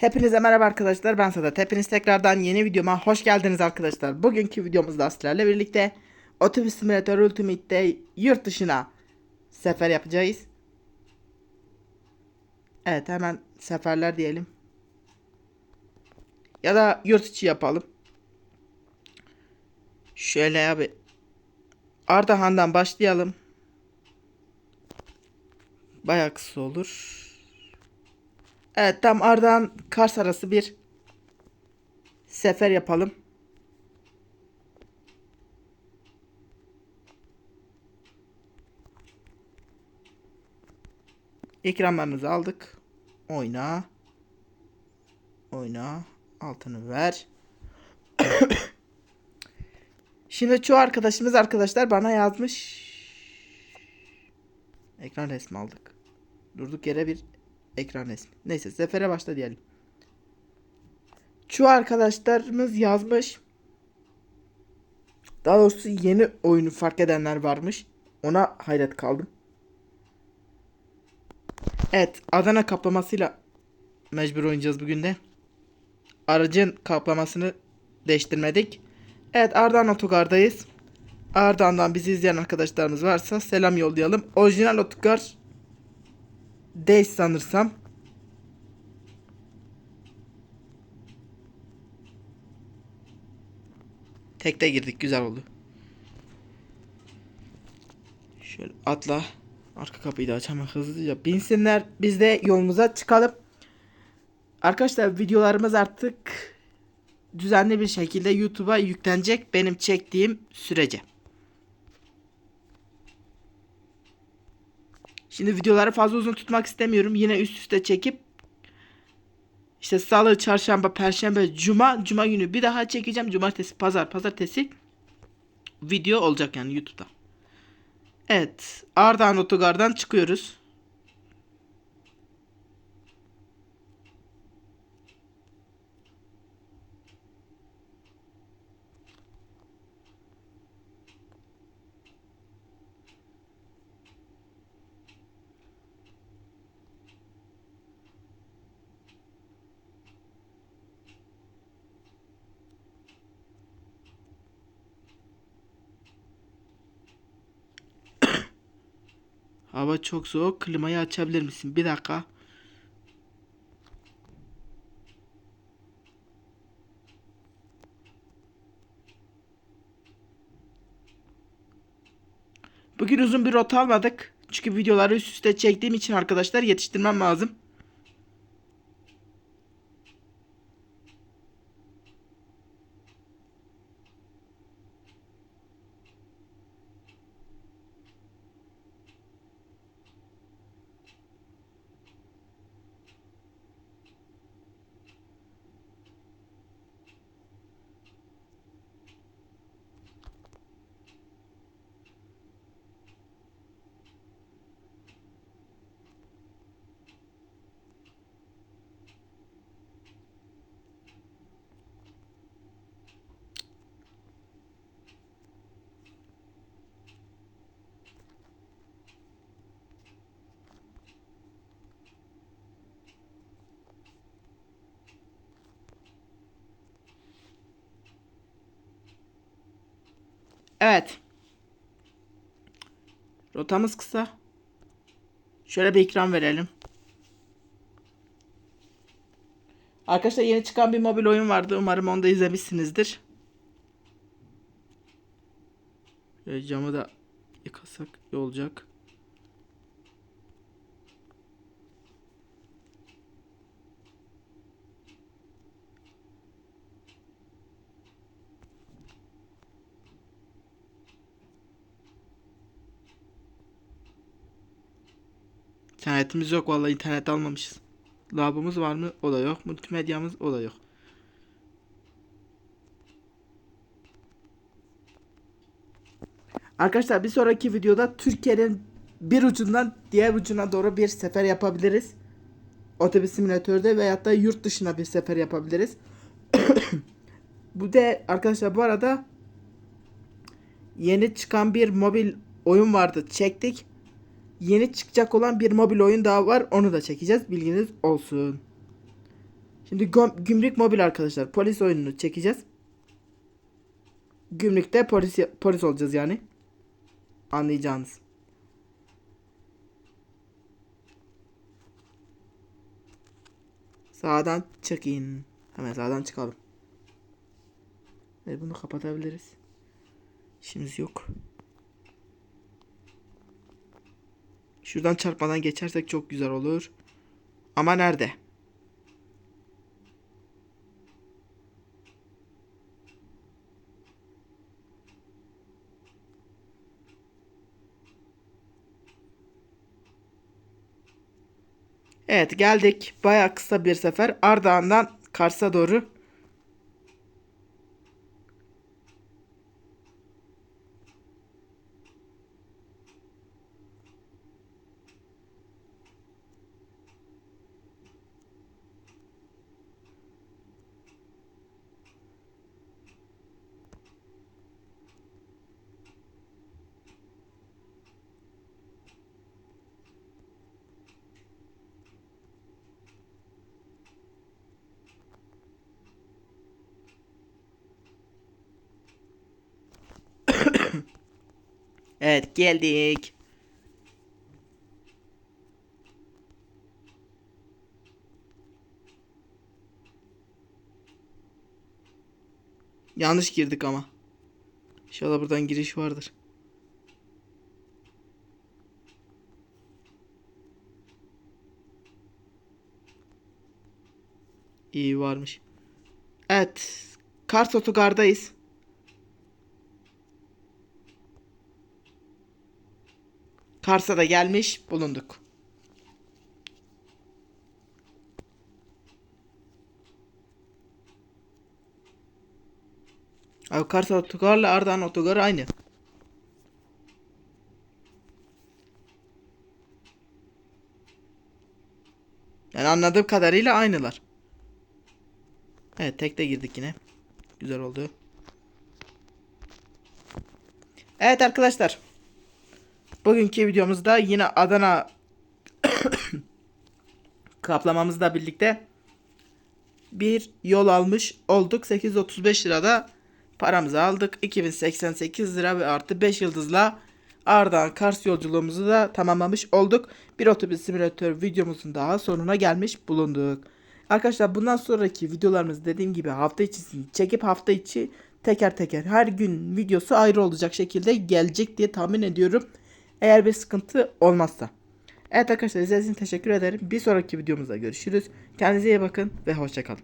Hepinize merhaba arkadaşlar ben Sadat. Hepiniz tekrardan yeni videoma hoş geldiniz arkadaşlar. Bugünkü videomuzda sizlerle birlikte Otobüs Simulator Ultimate'de yurt dışına sefer yapacağız. Evet hemen seferler diyelim. Ya da yurt içi yapalım. Şöyle abi. Ardahan'dan başlayalım. Bayağı kısa olur. Evet tam Ardahan Kars arası bir sefer yapalım. İkramlarımızı aldık. Oyna. Oyna. Altını ver. Şimdi çoğu arkadaşımız arkadaşlar bana yazmış. Ekran resmi aldık. Durduk yere bir ekran resmi. Neyse sefere başla diyelim. Çoğu arkadaşlarımız yazmış. Daha doğrusu yeni oyunu fark edenler varmış. Ona hayret kaldım. Evet Adana kaplamasıyla mecbur oynayacağız bugün de. Aracın kaplamasını değiştirmedik. Evet Ardahan Otogar'dayız. Ardahan'dan bizi izleyen arkadaşlarımız varsa selam yollayalım. Orijinal otogar değil sanırsam. Tekte girdik güzel oldu. Şöyle atla. Arka kapıyı da aç ama hızlıca binsinler. Biz de yolumuza çıkalım. Arkadaşlar videolarımız artık düzenli bir şekilde YouTube'a yüklenecek benim çektiğim sürece. Şimdi videoları fazla uzun tutmak istemiyorum. Yine üst üste çekip işte salı, çarşamba, perşembe, cuma, cuma günü bir daha çekeceğim. Cumartesi, pazar, pazartesi video olacak yani YouTube'da. Evet, Ardahan Otogar'dan çıkıyoruz. Hava çok soğuk. Klimayı açabilir misin? Bir dakika. Bugün uzun bir rota almadık. Çünkü videoları üst üste çektiğim için arkadaşlar yetiştirmem lazım. Evet. Rotamız kısa. Şöyle bir ikram verelim. Arkadaşlar yeni çıkan bir mobil oyun vardı. Umarım onu da izlemişsinizdir. Şöyle camı da yıkasak iyi olacak. İnternetimiz yok vallahi internet almamışız. Labımız var mı? O da yok. Multimedyamız o da yok. Arkadaşlar bir sonraki videoda Türkiye'nin bir ucundan diğer ucuna doğru bir sefer yapabiliriz. Otobüs simülatörde veyahut da yurt dışına bir sefer yapabiliriz. bu de arkadaşlar bu arada yeni çıkan bir mobil oyun vardı. Çektik yeni çıkacak olan bir mobil oyun daha var. Onu da çekeceğiz. Bilginiz olsun. Şimdi gümrük mobil arkadaşlar. Polis oyununu çekeceğiz. Gümrükte polis polis olacağız yani. Anlayacağınız. Sağdan çıkın. Hemen sağdan çıkalım. Evet bunu kapatabiliriz. İşimiz yok. Şuradan çarpmadan geçersek çok güzel olur. Ama nerede? Evet geldik. Baya kısa bir sefer. Ardahan'dan Kars'a doğru. Evet geldik. Yanlış girdik ama. İnşallah buradan giriş vardır. İyi varmış. Evet. Kars Otogar'dayız. Kars'a da gelmiş bulunduk. Abi Kars Otogar'la Ardahan Otogar aynı. Yani anladığım kadarıyla aynılar. Evet tekte girdik yine. Güzel oldu. Evet arkadaşlar. Bugünkü videomuzda yine Adana kaplamamızla birlikte bir yol almış olduk. 835 lirada paramızı aldık. 2088 lira ve artı 5 yıldızla Ardahan Kars yolculuğumuzu da tamamlamış olduk. Bir otobüs simülatör videomuzun daha sonuna gelmiş bulunduk. Arkadaşlar bundan sonraki videolarımız dediğim gibi hafta içi çekip hafta içi teker teker her gün videosu ayrı olacak şekilde gelecek diye tahmin ediyorum. Eğer bir sıkıntı olmazsa. Evet arkadaşlar izlediğiniz için teşekkür ederim. Bir sonraki videomuzda görüşürüz. Kendinize iyi bakın ve hoşçakalın.